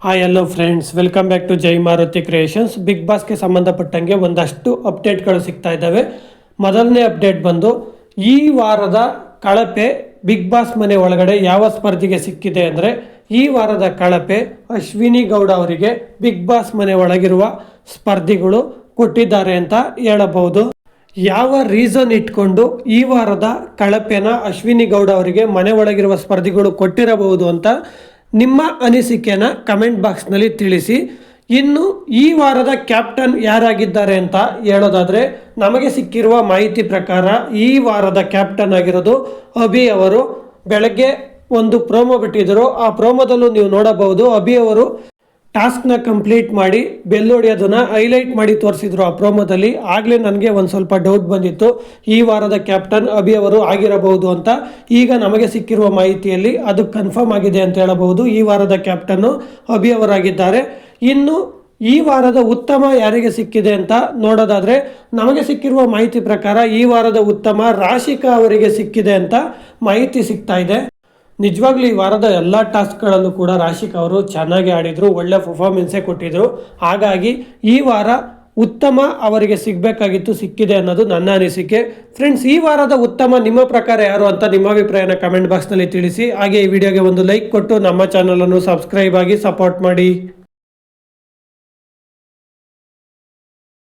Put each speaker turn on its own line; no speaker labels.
Hi hello friends welcome back to Jai Maruti creations big ಬಾಸ್ಗೆ ಸಂಬಂಧಪಟ್ಟಂಗೆ ಒಂದಷ್ಟು ಅಪ್ಡೇಟ್ಗಳು ಸಿಗ್ತಾ ಇದ್ದಾವೆ. ಮೊದಲನೇ ಅಪ್ಡೇಟ್ ಬಂದು, ಈ ವಾರದ ಕಳಪೆ ಬಿಗ್ ಬಾಸ್ ಮನೆ ಒಳಗಡೆ ಯಾವ ಸ್ಪರ್ಧಿಗೆ ಸಿಕ್ಕಿದೆ ಅಂದರೆ, ಈ ವಾರದ ಕಳಪೆ ಅಶ್ವಿನಿ ಗೌಡ ಅವರಿಗೆ ಬಿಗ್ ಬಾಸ್ ಮನೆ ಒಳಗಿರುವ ಸ್ಪರ್ಧಿಗಳು ಕೊಟ್ಟಿದ್ದಾರೆ ಅಂತ ಹೇಳಬಹುದು. ಯಾವ ರೀಸನ್ ಇಟ್ಕೊಂಡು ಈ ವಾರದ ಕಳಪೆನ ಅಶ್ವಿನಿ ಗೌಡ ಅವರಿಗೆ ಮನೆ ಒಳಗಿರುವ ಸ್ಪರ್ಧಿಗಳು ಕೊಟ್ಟಿರಬಹುದು ಅಂತ ನಿಮ್ಮ ಅನಿಸಿಕೆನ ಕಮೆಂಟ್ ಬಾಕ್ಸ್ನಲ್ಲಿ ತಿಳಿಸಿ. ಇನ್ನು ಈ ವಾರದ ಕ್ಯಾಪ್ಟನ್ ಯಾರಾಗಿದ್ದಾರೆ ಅಂತ ಹೇಳೋದಾದರೆ, ನಮಗೆ ಸಿಕ್ಕಿರುವ ಮಾಹಿತಿ ಪ್ರಕಾರ ಈ ವಾರದ ಕ್ಯಾಪ್ಟನ್ ಆಗಿರೋದು ಅಭಿ ಅವರು. ಬೆಳಗ್ಗೆ ಒಂದು ಪ್ರೋಮೋ ಬಿಟ್ಟಿದ್ದರು. ಆ ಪ್ರೋಮೋದಲ್ಲೂ ನೀವು ನೋಡಬಹುದು, ಅಭಿ ಅವರು ಟಾಸ್ಕ್ನ ಕಂಪ್ಲೀಟ್ ಮಾಡಿ ಬೆಲ್ ಹೈಲೈಟ್ ಮಾಡಿ ತೋರಿಸಿದ್ರು ಆ ಪ್ರೋಮೋದಲ್ಲಿ. ಆಗಲೇ ನನಗೆ ಒಂದು ಸ್ವಲ್ಪ ಡೌಟ್ ಬಂದಿತ್ತು. ಈ ವಾರದ ಕ್ಯಾಪ್ಟನ್ ಅಭಿ ಅವರು ಆಗಿರಬಹುದು ಅಂತ. ಈಗ ನಮಗೆ ಸಿಕ್ಕಿರುವ ಮಾಹಿತಿಯಲ್ಲಿ ಅದು ಕನ್ಫರ್ಮ್ ಆಗಿದೆ ಅಂತ ಹೇಳಬಹುದು. ಈ ವಾರದ ಕ್ಯಾಪ್ಟನ್ನು ಅಭಿ ಅವರಾಗಿದ್ದಾರೆ. ಇನ್ನು ಈ ವಾರದ ಉತ್ತಮ ಯಾರಿಗೆ ಸಿಕ್ಕಿದೆ ಅಂತ ನೋಡೋದಾದ್ರೆ, ನಮಗೆ ಸಿಕ್ಕಿರುವ ಮಾಹಿತಿ ಪ್ರಕಾರ ಈ ವಾರದ ಉತ್ತಮ ರಾಶಿಕಾ ಅವರಿಗೆ ಸಿಕ್ಕಿದೆ ಅಂತ ಮಾಹಿತಿ ಸಿಗ್ತಾ ಇದೆ. ನಿಜವಾಗ್ಲೂ ಈ ವಾರದ ಎಲ್ಲ ಟಾಸ್ಕ್ಗಳಲ್ಲೂ ಕೂಡ ರಾಶಿಕ್ ಅವರು ಚೆನ್ನಾಗಿ ಆಡಿದರು, ಒಳ್ಳೆ ಪರ್ಫಾರ್ಮೆನ್ಸೇ ಕೊಟ್ಟಿದ್ರು. ಹಾಗಾಗಿ ಈ ವಾರ ಉತ್ತಮ ಅವರಿಗೆ ಸಿಗಬೇಕಾಗಿತ್ತು, ಸಿಕ್ಕಿದೆ ಅನ್ನೋದು ನನ್ನ ಅನಿಸಿಕೆ. ಫ್ರೆಂಡ್ಸ್ ಈ ವಾರದ ಉತ್ತಮ ನಿಮ್ಮ ಪ್ರಕಾರ ಯಾರು ಅಂತ ನಿಮ್ಮ ಅಭಿಪ್ರಾಯನ ಕಮೆಂಟ್ ಬಾಕ್ಸ್ನಲ್ಲಿ ತಿಳಿಸಿ. ಹಾಗೆ ಈ ವಿಡಿಯೋಗೆ ಒಂದು ಲೈಕ್ ಕೊಟ್ಟು ನಮ್ಮ ಚಾನಲನ್ನು ಸಬ್ಸ್ಕ್ರೈಬ್ ಆಗಿ ಸಪೋರ್ಟ್ ಮಾಡಿ.